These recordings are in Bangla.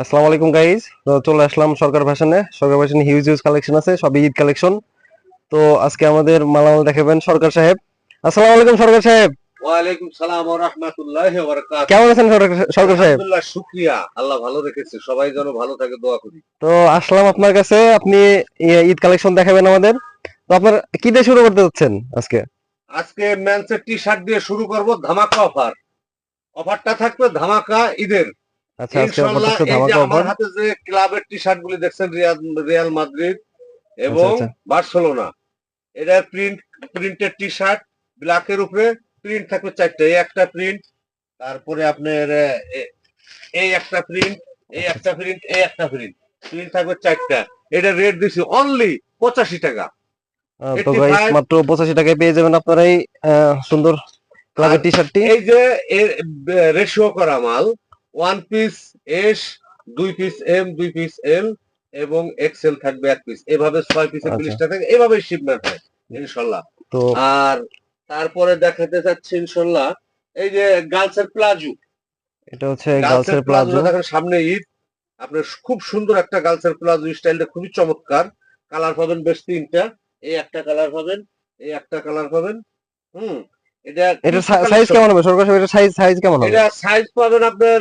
আসসালামু আলাইকুম গাইজ তো চলে আসলাম সরকার ফ্যাশনে সরকার ফ্যাশনে হিউজ হিউজ কালেকশন আছে সবই ঈদ কালেকশন তো আজকে আমাদের মালামাল দেখাবেন সরকার সাহেব। আসসালামু আলাইকুম সরকার সাহেব। ওয়ালাইকুম সালাম ওয়া রাহমাতুল্লাহি ওয়া বারাকাতুহু। কেমন আছেন সরকার সরকার সাহেব? আলহামদুলিল্লাহ শুকরিয়া। আল্লাহ ভালো রেখেছে। সবাই যেন ভালো থাকে দোয়া করি। তো আসলাম আপনার কাছে। আপনি ঈদ কালেকশন দেখাবেন আমাদের। তো আপনার কি দিয়ে শুরু করতে যাচ্ছেন আজকে? আজকে ম্যানসের টি শার্ট দিয়ে শুরু করব ধামাকা অফার অফারটা থাকবে ধামাকা ঈদের। আচ্ছা আজকে ধামাকা অফার হাতে যে ক্লাবের টি শার্ট গুলি দেখছেন রিয়াল রিয়াল মাদ্রিদ এবং আচ্ছা, বার্সেলোনা। এটার প্রিন্ট প্রিন্টেড টি শার্ট ব্ল্যাকের উপরে প্রিন্ট থাকবে চারটে। এই একটা প্রিন্ট তারপরে আপনার এই একটা প্রিন্ট এই একটা প্রিন্ট এই একটা প্রিন্ট প্রিন্ট থাকবে চারটা। এটা রেট দিছি অনলি পঁচাশি টাকা। তো গাইস মাত্র পঁচাশি টাকায় পেয়ে যাবেন আপনারা এই সুন্দর ক্লাবের টি। শার্টটি এই যে এর রেশিও করা মাল ওয়ান পিস এস দুই পিস এম দুই পিস এল এবং এক্সেল থাকবে এক পিস এভাবে ছয় পিসের আচ্ছা। পিসটা থাকে এভাবে শিপমেন্ট হয় ইনশাল্লাহ। আর তারপরে দেখাতে চাচ্ছি ইনশাল্লাহ এই যে গার্লসের প্লাজো। এটা হচ্ছে গার্লসের প্লাজো। দেখেন সামনে ঈদ। আপনার খুব সুন্দর একটা গার্লসের প্লাজো স্টাইলটা খুবই চমৎকার। কালার পাবেন বেশ তিনটা এই একটা কালার পাবেন এই একটা কালার পাবেন হুম। এটা এটা সাইজ কেমন হবে। সরকার সাহেব এটা সাইজ সাইজ কেমন হবে? এটা সাইজ পাবেন আপনার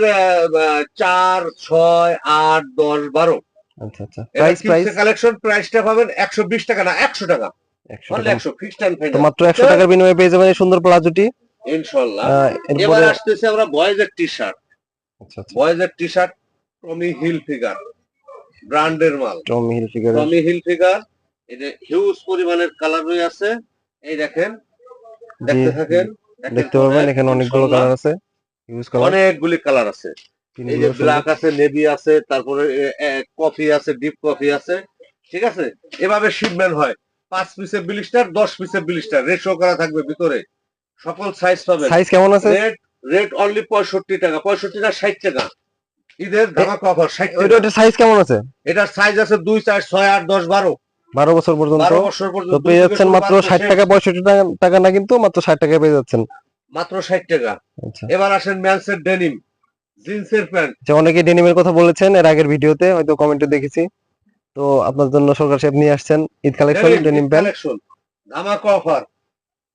চার ছয় আট দশ বারো। আচ্ছা আচ্ছা। প্রাইস প্রাইস কালেকশন প্রাইসটা পাবেন একশো বিশ টাকা না একশো টাকা। মাত্র একশো টাকার বিনিময়ে পেয়ে যাবেন সুন্দর প্লাজোটি। ইনশাল্লাহ। এবার আসতেছে আমরা বয়েজের টি শার্ট আচ্ছা আচ্ছা। বয়েজের T shirt Tommy Hilfiger ব্র্যান্ডের মাল। Tommy Hilfiger Tommy Hilfiger এটা হিউজ পরিমাণের কালার রয়ে আছে এই দেখেন দেখতে থাকেন। দেখতে পারবেন এখানে অনেকগুলো কালার আছে। ইউজ কালার অনেকগুলি কালার আছে। এই যে ব্ল্যাক আছে নেভি আছে তারপরে কফি আছে ডিপ কফি আছে ঠিক আছে? এভাবে শিপমেন্ট হয়। পাঁচ পিসের বিলিস্টার দশ পিসের বিলিস্টার রেশো করা থাকবে ভিতরে। সকল সাইজ পাবেন। সাইজ কেমন আছে? রেট রেট অনলি পঁয়ষট্টি টাকা। পঁয়ষট্টি না ষাট টাকা। ঈদের ধামাকা অফার ষাট টাকা। ওইটা সাইজ কেমন আছে? এটার সাইজ আছে দুই চার ছয় আট দশ বারো। বারো বছর পর্যন্ত। তো পেয়ে যাচ্ছেন মাত্র ষাট টাকা পঁয়ষট্টি টাকা টাকা না কিন্তু মাত্র ষাট টাকায় পেয়ে যাচ্ছেন। মাত্র ষাট টাকা। এবার আসেন ম্যান্সের ডেনিম জিন্সের প্যান্ট। যে অনেকে ডেনিমের কথা বলেছেন এর আগের ভিডিওতে হয়তো কমেন্টে দেখেছি। তো আপনার জন্য সরকার সাহেব নিয়ে আসছেন Eid collection denim pant collection ধামাকা অফার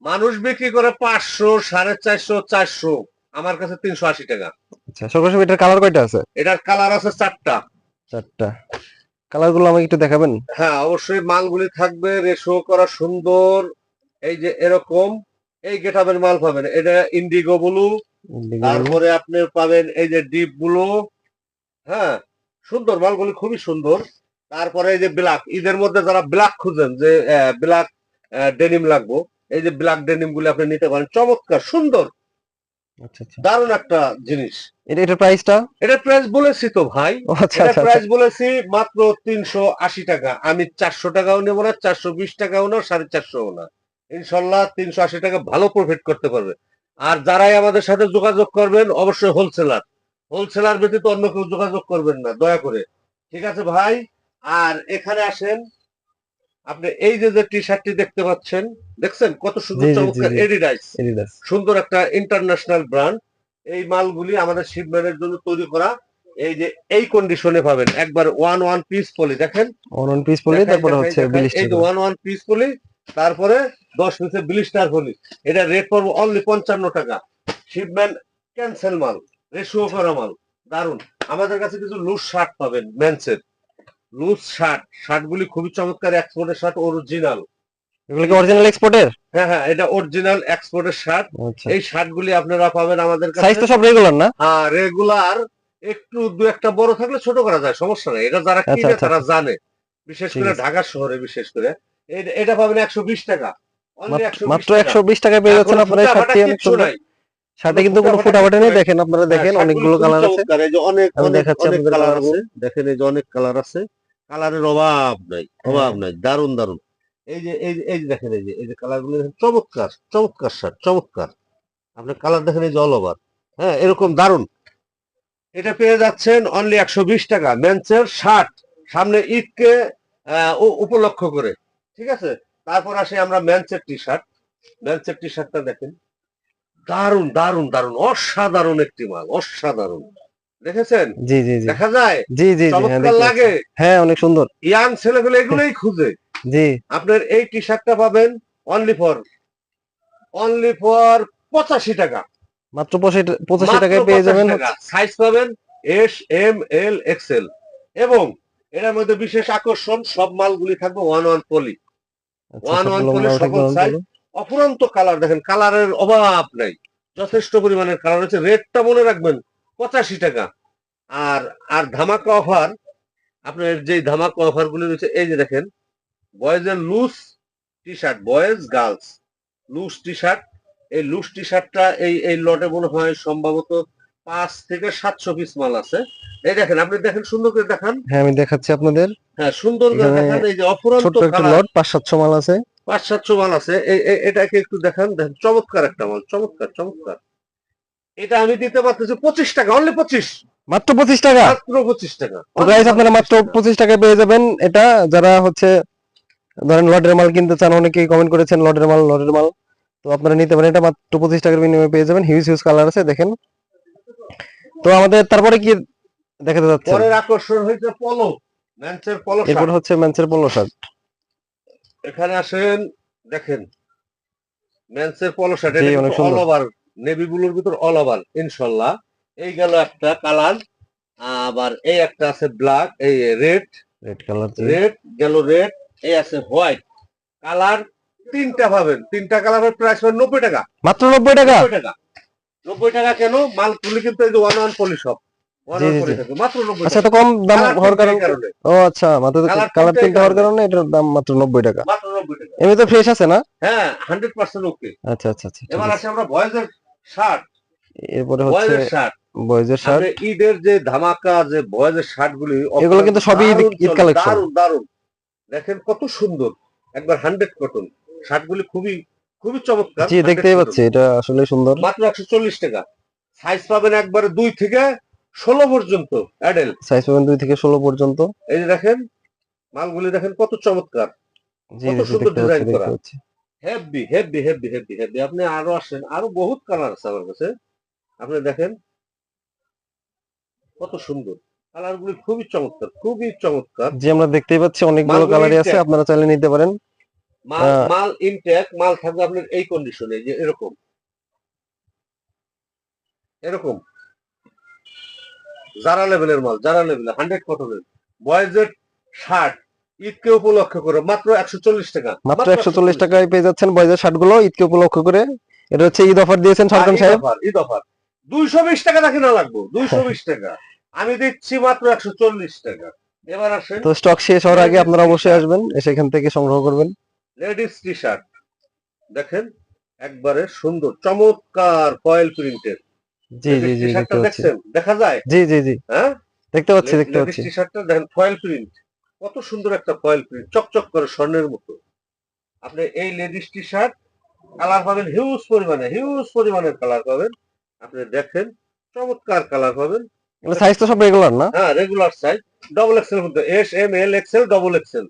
মানুষ বিক্রি করে পাঁচশো সাড়ে চারশো চারশো। আমার কাছে তিনশো আশি টাকা। আচ্ছা সরকার সাহেব এটার কালার কয়টা আছে? এটার কালার আছে চারটা। চারটা। কালারগুলো আমাকে একটু দেখাবেন? হ্যাঁ অবশ্যই মালগুলি থাকবে রেশো করা সুন্দর এই যে এরকম এই গেটাবের মাল পাবেন। এটা ইন্ডিগো ব্লু তারপরে আপনি পাবেন এই যে ডিপ ব্লু হ্যাঁ সুন্দর মালগুলি খুবই সুন্দর। তারপরে এই যে ব্ল্যাক ঈদের মধ্যে যারা ব্ল্যাক খুঁজেন যে ব্ল্যাক ডেনিম লাগবো এই যে ব্ল্যাক ডেনিম গুলি আপনি নিতে পারেন। চমৎকার সুন্দর। দারুণ একটা জিনিস। এটা প্রাইসটা এটা প্রাইস বলেছি তো ভাই। আচ্ছা এটা আচ্ছা। প্রাইস বলেছি মাত্র তিনশো আশি টাকা। আমি চারশো টাকাও নেব না চারশো বিশ টাকাও না সাড়ে চারশোও না। ইনশাল্লাহ তিনশো আশি টাকা ভালো প্রফিট করতে পারবে। আর যারাই আমাদের সাথে যোগাযোগ করবেন অবশ্যই হোলসেলার হোলসেলার ব্যতীত অন্য কেউ যোগাযোগ করবেন না দয়া করে। ঠিক আছে ভাই? আর এখানে আসেন আপনি এই যে যে টি শার্টটি দেখতে পাচ্ছেন দেখছেন? কত সুন্দর চমৎকার এডিডাইস সুন্দর একটা ইন্টারন্যাশনাল ব্র্যান্ড এই মালগুলি আমাদের শিপমেন্টের জন্য তৈরি করা। এই যে এই কন্ডিশনে পাবেন। একবার ওয়ান ওয়ান পিস পলি দেখেন? ওয়ান পিস পলি তারপরে হচ্ছে এই যে ওয়ান ওয়ান পিস পলি তারপরে দশ পিসের বিলিস্টার পলি। এটা রেট পড়ব অনলি পঞ্চান্ন টাকা। শিপমেন্ট ক্যান্সেল মাল রেশিও করা মাল। দারুণ আমাদের কাছে কিছু লুজ শার্ট পাবেন মেন্সের লুজ শার্ট। শার্ট গুলি খুবই চমৎকার এক্সপোর্টের শার্ট অরিজিনাল এগুলো কি অরিজিনাল এক্সপোর্টের হ্যাঁ হ্যাঁ এটা অরিজিনাল এক্সপোর্টের শার্ট। আচ্ছা। এই শার্ট গুলি আপনারা পাবেন আমাদের সাইজ তো সব রেগুলার না? হ্যাঁ রেগুলার একটু দু একটা বড় থাকলে ছোট করা যায় সমস্যা নেই। এটা যারা আচ্ছা, কিনে আচ্ছা, তারা জানে। বিশেষ করে ঢাকা শহরে বিশেষ করে। এটা পাবেন একশো বিশ টাকা। মাত্র- 120 মাত্র টাকা। একশো বিশ টাকায় পেয়ে যাচ্ছেন আপনারা শার্টটি। অনেক সুন্দর শার্টে কিন্তু কোনো ফুটাফাটা নেই। দেখেন আপনারা দেখেন হ্যাঁ, অনেকগুলো কালার আছে। অনেক কালার আছে। দেখেন এই যে অনেক কালার আছে। কালারের অভাব নাই অভাব নাই দারুণ দারুণ এই যে এই যে- এই যে দেখেন এই যে এই যে কালারগুলো দেখেন চমৎকার চমৎকার শার্ট চমৎকার। আপনার কালার দেখেন এই যে অল ওভার হ্যাঁ এরকম দারুণ এটা পেয়ে যাচ্ছেন অনলি একশো বিশ টাকা। মেন্সের শার্ট সামনে ঈদকে আহ, উপলক্ষ করে। ঠিক আছে? তারপর আসে আমরা মেন্সের টি শার্ট মেন্সের টি শার্টটা দেখেন। দারুণ দারুণ দারুণ অসাধারণ একটি মাল অসাধারণ। দেখেছেন? জি জি জি। দেখা যায়? জি জি জি হ্যাঁ চমৎকার লাগে। হ্যাঁ অনেক সুন্দর। ইয়াং ছেলেগুলো এগুলোই খুঁজে। জি। আপনার এই টি শার্টটা পাবেন অনলি ফর অনলি ফর পঁচাশি টাকা। মাত্র পঁচাশি টাকায় পেয়ে যাবেন। সাইজ পাবেন এস এম এল এক্সেল এবং এর মধ্যে বিশেষ আকর্ষণ সব মালগুলি থাকবে one one poly one one মাল সকল size। অফুরন্ত কালার দেখেন কালারের অভাব নাই। যথেষ্ট পরিমাণের কালার হচ্ছে রেটটা মনে রাখবেন পঁচাশি টাকা। আর আর ধামাকা অফার আপনার যে ধামাকা অফার গুলি রয়েছে এই যে দেখেন বয়েজ এর loose T shirt boys girls loose T shirt এই লুজ টি শার্টটা এই এই লটে মনে হয় সম্ভবত পাঁচ থেকে সাতশো পিস মাল আছে। এই দেখেন আপনি দেখেন সুন্দর করে দেখান। হ্যাঁ আমি দেখাচ্ছি আপনাদের। হ্যাঁ সুন্দর করে দেখান এই যে অফুরন্ত ছোট্ট একটা লট পাঁচ সাতশো মাল আছে। পাঁচ সাতশো মাল আছে। এটাকে একটু দেখান দেখেন চমৎকার একটা মাল চমৎকার চমৎকার। এটা আমি দিতে পারতেছি পঁচিশ টাকা অনলি পঁচিশ। মাত্র পঁচিশ টাকা? মাত্র পঁচিশ টাকা। আপনারা মাত্র পঁচিশ টাকায় পেয়ে যাবেন। এটা যারা হচ্ছে ধরেন লটের মাল কিনতে চান অনেকেই কমেন্ট করেছেন লটের মাল লটের মাল। তো আপনারা নিতে পারেন। এটা মাত্র পঁচিশ টাকার বিনিময়ে পেয়ে যাবেন। হিউজ হিউজ কালার আছে দেখেন। তো আমাদের তারপরে কি দেখাতে যাচ্ছে পরের আকর্ষণ হয়েছে পলো ম্যান্সের পলো এরপর হচ্ছে ম্যানসের পলো শার্ট এখানে আসেন দেখেন। ম্যান্সের পলো শার্ট অল ওভার নেভি ব্লুর ভিতর অল ওভার ইনশাল্লাহ। এই গেল একটা কালার আবার এই একটা আছে ব্ল্যাক এই রেড রেড কালার রেড গেল রেড এই আছে হোয়াইট কালার তিনটা পাবেন। তিনটা কালারের প্রাইস পাবেন নব্বই টাকা। মাত্র নব্বই টাকা? নব্বই টাকা। নব্বই টাকা কেন? মাল তুলি কিন্তু এই যে ওয়ান ওয়ান পলি সব। মাত্র আচ্ছা তো কম দাম হওয়ার কারণে ও আচ্ছা মাত্র কালার তিনটা হওয়ার কারণে। এটার দাম মাত্র নব্বই টাকা। মাত্র নব্বই টাকা। এমনি তো ফ্রেশ আছে না? হ্যাঁ হান্ড্রেড পার্সেন্ট ওকে আচ্ছা আচ্ছা আচ্ছা এবার আছে। আমরা শার্ট এরপরে হচ্ছে বয়েজের শার্ট বয়েজের শার্ট ঈদের যে ধামাকা যে বয়েজের শার্ট গুলি এগুলো কিন্তু সবই ঈদ- দারুণ দেখেন কত সুন্দর। একবার হান্ড্রেড কটন। শার্ট গুলি খুবই খুবই চমৎকার জি দেখতেই পাচ্ছি এটা আসলে সুন্দর। মাত্র একশো চল্লিশ টাকা। সাইজ পাবেন একবারে দুই থেকে ষোলো পর্যন্ত অ্যাডেল। সাইজ পাবেন দুই থেকে ষোলো পর্যন্ত। এই যে দেখেন মালগুলি দেখেন কত চমৎকার। কত সুন্দর design করা। Heavy heavy heavy heavy heavy আপনি আরও আসেন। আরও বহুত কালার আছে আমার কাছে। আপনি দেখেন। কত সুন্দর। কালার গুলি খুবই চমৎকার খুবই চমৎকার। জি আমরা দেখতেই পাচ্ছি অনেকগুলো কালারই আছে আপনারা চাইলে নিতে পারেন। মাল মাল ইনটেক মাল থাকবে আপনার এই কন্ডিশনে যে এরকম। এরকম। যারা লেভেলের মাল যারা লেভেল হান্ড্রেড কটনের। বয়েজের শার্ট ঈদকে উপলক্ষ করে মাত্র একশো চল্লিশ টাকা। মাত্র একশো চল্লিশ টাকায় পেয়ে যাচ্ছেন বয়েজের শার্টগুলো ঈদকে উপলক্ষ করে। এটা হচ্ছে ঈদ অফার দিয়েছেন হ্যাঁ, সরকার সাহেব। ঈদ অফার। দুইশো বিশ টাকা নাকি না লাগবো দুইশো বিশ টাকা। আমি দিচ্ছি মাত্র একশো চল্লিশ টাকা। এবার আসেন তো স্টক শেষ হওয়ার আগে আপনারা অবশ্যই আসবেন এসে এখান থেকে সংগ্রহ করবেন। লেডিস টি শার্ট দেখেন একবারে সুন্দর চমৎকার ফয়েল প্রিন্টের জি জি জি দেখতে দেখছেন? দেখা যায়? জি জি জি। হ্যাঁ? দেখতে পাচ্ছি দেখতে পাচ্ছি। টি শার্টটা দেখেন ফয়েল প্রিন্ট কত সুন্দর একটা ফয়েল প্রিন্ট চকচক করে স্বর্ণের মতো। আপনি এই লেডিস টি শার্ট কালার পাবেন হিউজ পরিমাণে হিউজ পরিমাণের কালার পাবেন। আপনি দেখেন চমৎকার কালার পাবেন। সাইজ তো সব রেগুলার না? হ্যাঁ রেগুলার সাইজ ডবল এক্সেল মধ্যে S M L XL double XL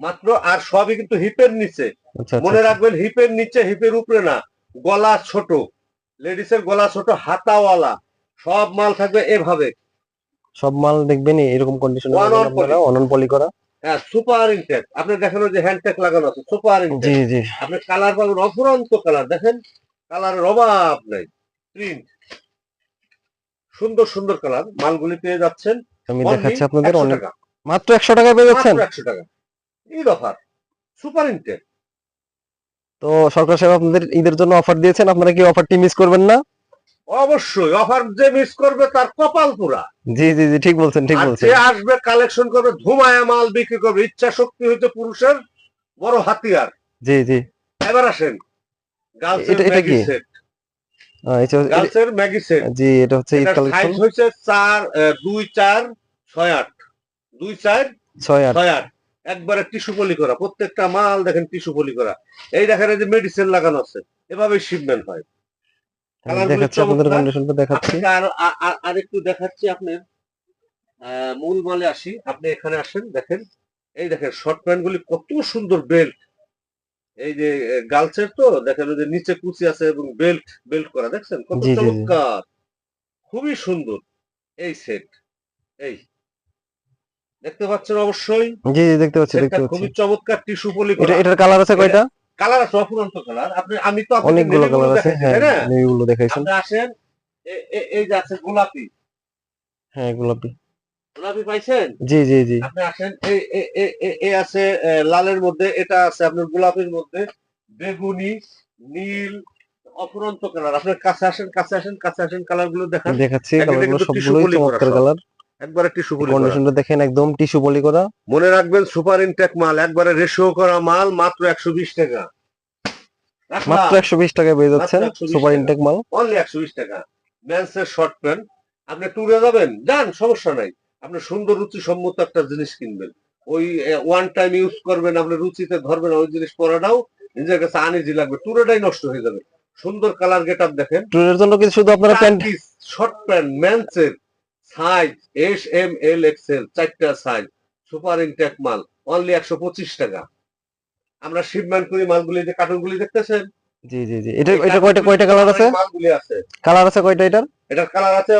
মাত্র আর সবই কিন্তু হিপের নিচে। আচ্ছা আচ্ছা, মনে আচ্ছা। রাখবেন হিপের নিচে হিপের উপরে না গলা ছোট। লেডিসের গলা ছোট হাতাওয়ালা। সব মাল থাকবে এভাবে। সব মাল দেখবেন এরকম কন্ডিশনে অনন পলি করা। হ্যাঁ সুপার ইনটেক আপনি দেখেন যে হ্যান্ডটেক লাগানো আছে সুপার ইনটেক জি জি। আপনি কালার পাবেন অফুরন্ত কালার দেখেন? কালারের অভাব নাই। প্রিন্ট সুন্দর সুন্দর কালার মালগুলি পেয়ে যাচ্ছেন। আমি দেখাচ্ছি আপনাদের অনেক টাকা। মাত্র একশো টাকায় পেয়ে যাচ্ছেন? একশো টাকা। ঈদ অফার সুপার ইনটেক তো সরকার সাহেব আপনাদের ঈদের জন্য অফার দিয়েছেন আপনারা কি অফারটি মিস করবেন না? অবশ্যই অফার যে মিস করবে তার কপাল পুরা। জি জি জি ঠিক বলছেন ঠিক বলছেন। যে আসবে কালেকশন করবে ধুমায়া মাল বিক্রি করবে ইচ্ছা শক্তি হইতে পুরুষের বড় হাতিয়ার। জি জি। এবার আসেন এটা- এটা কি? গার্লসের ম্যাগি সেট জি এটা হচ্ছে ঈদ কালেকশন একবারে টিস্যু পলি করা। প্রত্যেকটা মাল দেখেন টিস্যু পলি করা। এই দেখেন এই যে মেডিসিন লাগানো আছে। এভাবে শিপমেন্ট হয়। দেখাচ্ছি আপনাদের কন্ডিশনটা দেখাচ্ছি। আর একটু দেখাচ্ছি আপনার মূল মালে আসি। আপনি এখানে আসেন দেখেন। এই দেখেন শর্ট প্যান্ট গুলি কত সুন্দর বেল্ট এই যে গার্লসের তো দেখেন ওই যে নিচে কুচি আছে এবং বেল্ট বেল্ট করা দেখছেন? কত। চমৎকার! খুবই সুন্দর এই সেট এই দেখতে পাচ্ছেন অবশ্যই? জি জি, দেখতে পাচ্ছি দেখতে পাচ্ছি। খুবই চমৎকার টিস্যু পলি এটা এটার কালার আছে কয়টা? কালার আছে অফুরন্ত কালার আপনি আমি তো অনেকগুলো কালার আছে হ্যাঁ না? দেখাইছেন। আপনি আসেন এই যে আছে গোলাপি। হ্যাঁ গোলাপি। গোলাপি পাইছেন? জি জি জি। আপনি আসেন এই এ- এ- এ- এ আছে লালের মধ্যে এটা আছে আপনার গোলাপের মধ্যে। বেগুনি নীল অফুরন্ত কালার আপনার কাছে আসেন কাছে আসেন কাছে আসেন কালারগুলো দেখান। দেখাচ্ছি কালারগুলো সবগুলোই চমৎকার কালার একবারে টিস্যু পলি কন্ডিশনটা দেখেন একদম টিস্যু পলি করা। মনে রাখবেন সুপার ইনটেক মাল একবারে রেশিও করা মাল মাত্র একশো বিশ টাকা। মাত্র একশো বিশ টাকায় পেয়ে যাচ্ছেন সুপার ইনটেক মাল। অনলি একশো বিশ টাকা। মেন্সের শর্ট প্যান্ট আপনি ট্যুরে যাবেন যান সমস্যা নাই। আপনি সুন্দর রুচি সম্মত একটা জিনিস কিনবেন। ওই ওয়ান টাইম ইউজ করবেন আপনি রুচিতে ধরবেন ওই জিনিস পরাটাও নিজের কাছে আনিজি লাগবে। ট্যুরেটাই নষ্ট হয়ে যাবে। সুন্দর কালার গেট আপ দেখেন ট্যুরের জন্য কি শুধু আপনারা pant short pant মেন্সের size S M L XL চারটা সাইজ সুপার ইনটেক মাল অনলি একশো পঁচিশ টাকা। আমরা শিপমেন্ট করি মালগুলি যে কার্টুনগুলি দেখতেছেন? জি জি জি। এটা এটা কয়টা কয়টা কালার আছে? মালগুলি আছে। কালার আছে কয়টা এটার? এটার কালার আছে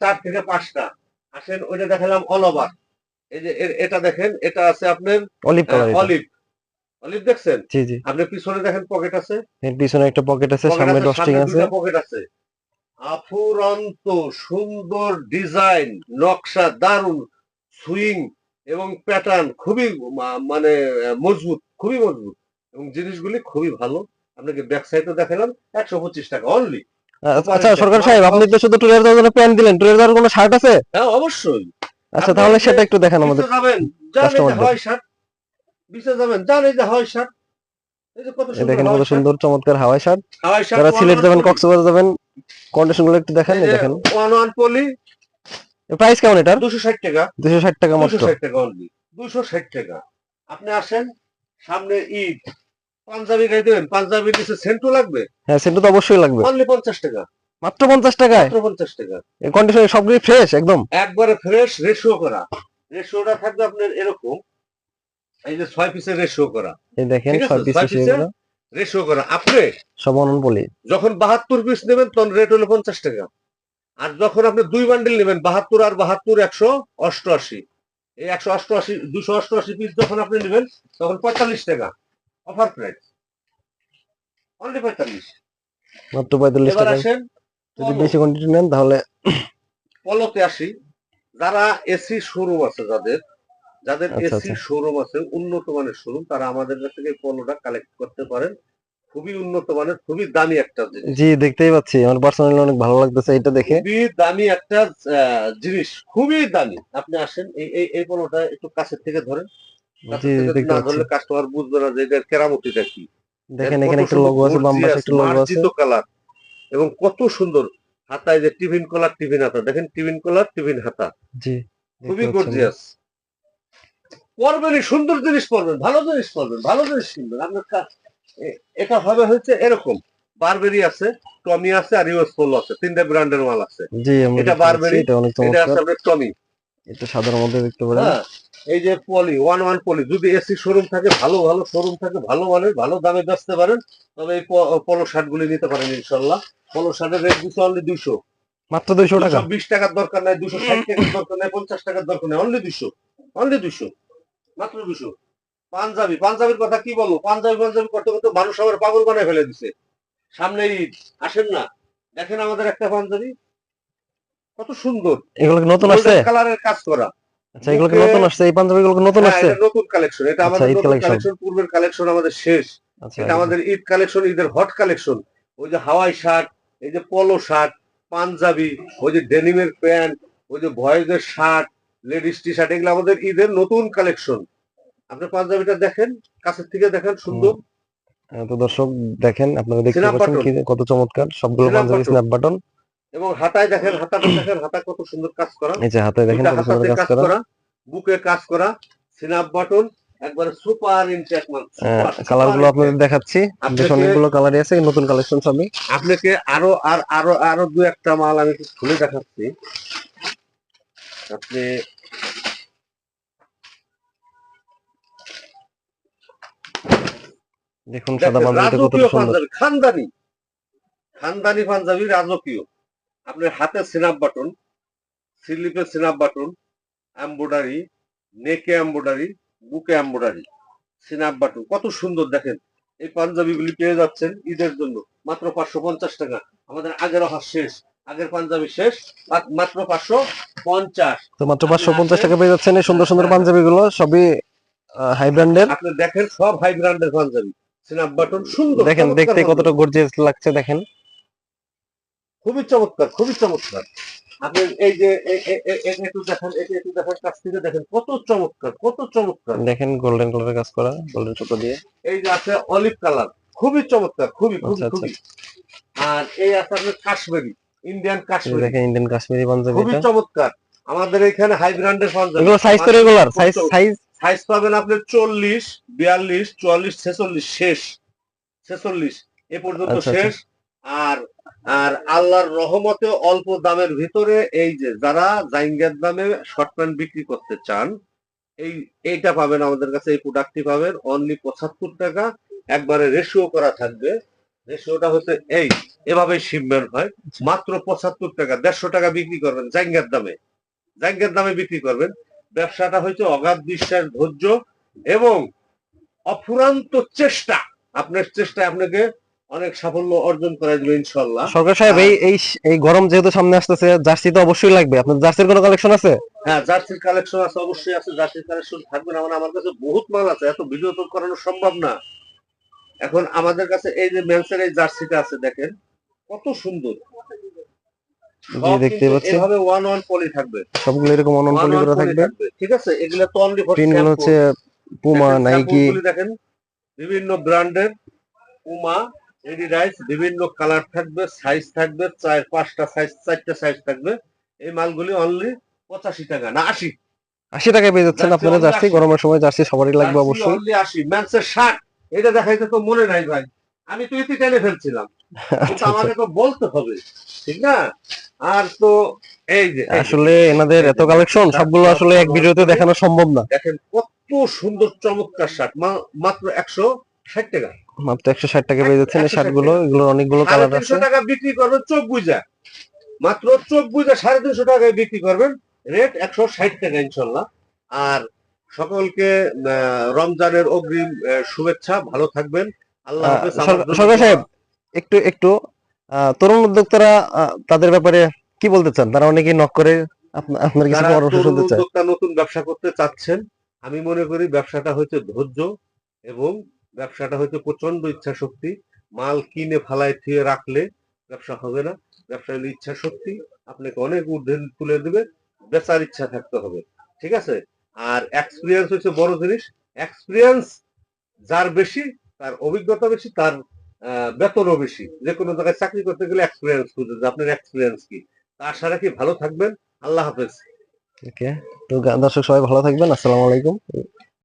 চার থেকে পাঁচটা। আসেন ওইটা দেখালাম অল ওভার এই যে এটা দেখেন এটা আছে আপনার অলিভ কালার অলিভ অলিভ দেখছেন? জি জি। আপনি পিছনে দেখেন পকেট আছে? পিছনে একটা পকেট আছে সামনে আছে, ডস্টিং সামনে আছে। পকেট আছে। আফুরন্ত সুন্দর ডিজাইন নকশা দারুণ সুইং এবং প্যাটার্ন খুবই মানে মজবুত খুবই মজবুত এবং জিনিসগুলি খুবই ভালো। আপনাকে ব্যাক সাইডে দেখালাম একশো পঁচিশ টাকা অনলি আচ্ছা, সরকার সাহেব আপনি তো শুধু ট্যুরের জন্য প্যান্ট দিলেন ট্যুরের যাওয়ার কোনো শার্ট আছে? হ্যাঁ অবশ্যই। আচ্ছা তাহলে সেটা একটু দেখান আমাদের। যাবেন দের। হয় শার্ট বিচে যাবেন এই যে হয় শার্ট দেখেন কত সুন্দর চমৎকার হাওয়াই শার্ট হাওয়াই যারা সিলেট যাবেন কক্সবাজার যাবেন কন্ডিশনগুলো একটু দেখেন এই এই দেখেন। ওয়ান ওয়ান পলি প্রাইস কেমন এটার? দুশো ষাট টাকা। দুশো ষাট টাকা মাত্র। ষাট টাকা অনলি টাকা। আপনি আসেন সামনে ঈদ। পাঞ্জাবি গাই দেবেন। পাঞ্জাবির নিচে সেন্টু লাগবে? হ্যাঁ সেটা তো অবশ্যই লাগবে। অনলি পঞ্চাশ টাকা। মাত্র পঞ্চাশ টাকায়? মাত্র পঞ্চাশ টাকা। কন্ডিশন সবগুলি ফ্রেশ একদম? একবারে ফ্রেশ রেশিও করা। রেশিওটা থাকবে আপনার এরকম। এই যে ছয় পিসের রেশিও করা। এই দেখেন ঠিক আছে, ছয় পিস রেশিও করা। আপনি সব অনন বলি। যখন বাহাত্তর পিস নেবেন তখন রেট হলো পঞ্চাশ টাকা। আর যখন আপনি দুই বান্ডিল নেবেন বাহাত্তর আর বাহাত্তর একশো অষ্টআশি। এই একশো অষ্টআশি দুশো অষ্টআশি পিস যখন আপনি নেবেন তখন পঁয়তাল্লিশ টাকা। অফার প্রাইস অনলি পঁয়তাল্লিশ। মাত্র পঁয়তাল্লিশ আসেন যদি বেশি কোয়ান্টিটি নেন তাহলে পলতে আসি। যারা এসি শোরুম আছে যাদের যাদের আচ্ছা, এসি শোরুম আছে উন্নত মানের শোরুম তারা আমাদের কাছ থেকে পলোটা কালেক্ট করতে পারেন। খুবই উন্নত মানের খুবই দামি একটা জিনিস। জি দেখতেই পাচ্ছি। আমার পার্সোনালি অনেক ভালো লাগতেছে এটা দেখে। খুবই দামি একটা জিনিস। খুবই দামি। আপনি আসেন এই এই এই পলোটা একটু কাছের থেকে ধরেন। না ধরলে কাস্টমার বুঝবে না যে এটার কেরামতিটা কি। দেখেন এখানে কত একটা সুন্দর লোগো আছে বাম পাশে একটা লোগো আছে। কালার। এবং কত সুন্দর হাতায় যে টিফিন কলার টিফিন হাতা। দেখেন টিফিন কলার টিফিন হাতা। জি খুবই গর্জিয়াস পরবেনই সুন্দর জিনিস পরবেন ভালো জিনিস পরবেন ভালো জিনিস কিনবেন। আপনার এটা হবে হচ্ছে এরকম। বারবেরি আছে টমি আছে আর ইউএস পোলো আছে তিনটা ব্র্যান্ডের মাল আছে। এটা বারবেরি, এটা অনেক এটা আছে আপনার টমি। এটা সাদার মধ্যে দেখতে পারেন। হ্যাঁ এই যে পলি ওয়ান ওয়ান পলি যদি এসি শোরুম থাকে ভালো ভালো শোরুম থাকে ভালো মানের ভালো দামে বেচতে পারেন তবে এই পলো শার্ট গুলি নিতে পারেন ইনশাল্লাহ। পলো শার্টের রেট দিচ্ছে অনলি দুইশো। মাত্র দুইশো টাকা? বিশ টাকার দরকার নাই দুশো ষাট টাকার দরকার নাই পঞ্চাশ টাকার দরকার নাই অনলি দুশো অনলি দুশো মাত্র দুশো। পাঞ্জাবি পাঞ্জাবির কথা কি বলব? পাঞ্জাবি পাঞ্জাবি করতে করতে মানুষ আমার পাগল বানায় ফেলে দিছে। সামনে ঈদ আসেন না। দেখেন আমাদের একটা পাঞ্জাবি। কত সুন্দর। এগুলো নতুন আসছে? কালারের কাজ করা। আচ্ছা এগুলো নতুন আসছে? এই পাঞ্জাবি গুলো নতুন হ্যাঁ, আসছে? নতুন কালেকশন এটা আচ্ছা, আমাদের নতুন কালেকশন পূর্বের কালেকশন আমাদের শেষ। আচ্ছা এটা আমাদের ঈদ কালেকশন ঈদের হট কালেকশন ওই যে হাওয়াই শার্ট এই যে পলো শার্ট পাঞ্জাবি ওই যে ডেনিমের প্যান্ট ওই যে বয়েজের শার্ট লেডিস টি শার্ট এগুলো আমাদের ঈদের নতুন কালেকশন আপনি পাঞ্জাবিটা দেখেন কাছের থেকে দেখেন সুন্দর। হ্যাঁ, তো দর্শক দেখেন আপনারা দেখতে পাচ্ছেন কি কত চমৎকার। সবগুলো পাঞ্জাবি স্ন্যাপ বাটন এবং হাতায় দেখেন হাতাটা দেখেন হাতা কত সুন্দর কাজ করা। এই যে হাতে দেখেন কত সুন্দর কাজ করা। বুকে কাজ করা সিনাপ বাটন একবারে সুপার ইনটেক মাল কালারগুলো আপনাদের দেখাচ্ছি বেশ অনেকগুলো কালারই আছে নতুন কালেকশন সবই আপনাকে আরও আর আরও আরও দু একটা মাল আমি খুলে দেখাচ্ছি। আপনি দেখুন সাদা পাঞ্জাবিটা কত সুন্দর। খানদানি। খানদানি পাঞ্জাবি রাজকীয়। আপনার হাতে সিনাপ বাটন স্লিপে সিনাপ বাটন এম্বোডারি নেকে এম্বোডারি বুকে এম্বোডারি সিনাপ বাটন কত সুন্দর দেখেন। এই পাঞ্জাবিগুলি পেয়ে যাচ্ছেন ঈদের জন্য মাত্র পাঁচশো পঞ্চাশ টাকা। আমাদের আগের অহার শেষ। আগের পাঞ্জাবি শেষ মাত্র পাঁচশো পঞ্চাশ। তো মাত্র পাঁচশো পঞ্চাশ টাকা পেয়ে যাচ্ছেন এই সুন্দর সুন্দর পাঞ্জাবি গুলো সবই হাই ব্র্যান্ডের আপনি দেখেন সব হাই ব্র্যান্ডের পাঞ্জাবি। সিনাপ বাটন সুন্দর দেখেন দেখতে কতটা গর্জিয়াস লাগছে দেখেন। খুবই চমৎকার খুবই চমৎকার। আপনি এই যে একটু দেখেন একটু দেখেন কাছ থেকে দেখেন কত চমৎকার কত চমৎকার। দেখেন গোল্ডেন কালারের কাজ করা গোল্ডেন চোখা দিয়ে। এই যে আছে অলিভ কালার খুবই চমৎকার খুবই খুবই আচ্ছা, আচ্ছা। খুবই আর এই আছে আপনার কাশ্মীরি। ইন্ডিয়ান কাশ্মীরি দেখেন ইন্ডিয়ান কাশ্মীরি পাঞ্জাবি খুবই চমৎকার। আমাদের এখানে হাই ব্র্যান্ডের পাঞ্জাবি। এগুলো সাইজ তো রেগুলার সাইজ সাইজ সাইজ পাবেন আপনি চল্লিশ বিয়াল্লিশ চুয়াল্লিশ ছেচল্লিশ শেষ। ছেচল্লিশ। এ পর্যন্ত আচ্ছা, শেষ। আর আর আল্লাহর রহমতে অল্প দামের ভিতরে এই যে যারা জাইঙ্গের দামে শর্ট প্যান্ট বিক্রি করতে চান এই এইটা পাবেন আমাদের কাছে এই প্রোডাক্টটি পাবেন। অনলি পঁচাত্তর টাকা। একবারে রেশিও করা থাকবে। রেশিওটা হচ্ছে এই এভাবে শিপমেন্ট হয়। মাত্র পঁচাত্তর টাকা দেড়শো টাকা বিক্রি করবেন জাইঙ্গার দামে। জাইঙ্গার দামে বিক্রি করবেন। ব্যবসাটা হচ্ছে অগাধ বিশ্বাস ধৈর্য এবং অফুরান্ত চেষ্টা। আপনার চেষ্টায় আপনাকে অনেক সাফল্য অর্জন করা যাবে ইনশাল্লাহ সরকার সাহেব এই এই এই গরম যেহেতু সামনে আসতেছে জার্সি তো অবশ্যই লাগবে। আপনার জার্সির কোনো কালেকশন আছে? হ্যাঁ জার্সির কালেকশন আছে অবশ্যই আছে। জার্সির কালেকশন থাকবে না মানে আমার কাছে বহুত মাল আছে এত ভিডিও তো করানো সম্ভব না। এখন আমাদের কাছে এই যে মেন্সের এই জার্সিটা আছে দেখেন কত সুন্দর। দেখতে পাচ্ছেন। এভাবে ওয়ান ওয়ান পলি থাকবে। সবগুলো এরকম অনন One পলি করা থাকবে। থাকবে ঠিক আছে? এগুলো তো অনলি ফর প্রিন্ট হচ্ছে পুমা নাইকি দেখেন বিভিন্ন ব্র্যান্ডের পুমা এডিডাইস বিভিন্ন কালার থাকবে সাইজ থাকবে চার পাঁচটা সাইজ চারটা সাইজ থাকবে। এই মালগুলি অনলি পঁচাশি টাকা না আশি। আশি টাকায় পেয়ে যাচ্ছেন আপনারা জার্সি গরমের সময় জার্সি সবারই লাগবে অবশ্যই। আশি ম্যান্সের এটা দেখাইতে তো মনে নাই ভাই। আমি তো ইতি টেনে ফেলছিলাম। আচ্ছা, আচ্ছা। আমাকে তো বলতে হবে ঠিক না? আর তো এই যে আসলে এনাদের এত কালেকশন সবগুলো আসলে এক ভিডিওতে দেখানো সম্ভব না। দেখেন কত সুন্দর চমৎকার শার্ট মাত্র একশো ষাট টাকা। মাত্র একশো ষাট টাকা পেয়ে যাচ্ছেন এই শার্টগুলো এগুলো অনেকগুলো কালার আছে। টাকা বিক্রি করবেন চোখ বুঝা মাত্র চোখ বুঝা সাড়ে তিনশো টাকায় বিক্রি করবেন। রেট একশো ষাট টাকা ইনশাল্লাহ। আর সকলকে রমজানের অগ্রিম শুভেচ্ছা ভালো থাকবেন। আল্লাহ সরকার-। সাহেব একটু একটু তরুণ উদ্যোক্তারা তাদের ব্যাপারে কি বলতে চান? তারা অনেকেই নক করে আপনার কিছু পরামর্শ শুনতে চায়। উদ্যোক্তা নতুন ব্যবসা করতে চাচ্ছেন। আমি মনে করি ব্যবসাটা হচ্ছে ধৈর্য এবং ব্যবসাটা হচ্ছে প্রচণ্ড ইচ্ছা শক্তি মাল কিনে ফালায় থুয়ে রাখলে ব্যবসা হবে না। ব্যবসা হলো ইচ্ছা শক্তি আপনাকে অনেক ঊর্ধ্বে তুলে দেবে। বেচার ইচ্ছা থাকতে হবে। ঠিক আছে? আর এক্সপিরিয়েন্স হচ্ছে বড় জিনিস। এক্সপিরিয়েন্স যার বেশি, তার অভিজ্ঞতা বেশি, তার বেতনও বেশি। যে কোনো জায়গায় চাকরি করতে গেলে এক্সপিরিয়েন্স খুঁজে যে আপনার এক্সপিরিয়েন্স কি। তা আশা রাখি ভালো থাকবেন। আল্লাহ হাফেজ। ওকে তো দর্শক, সবাই ভালো থাকবেন। আসসালামু আলাইকুম।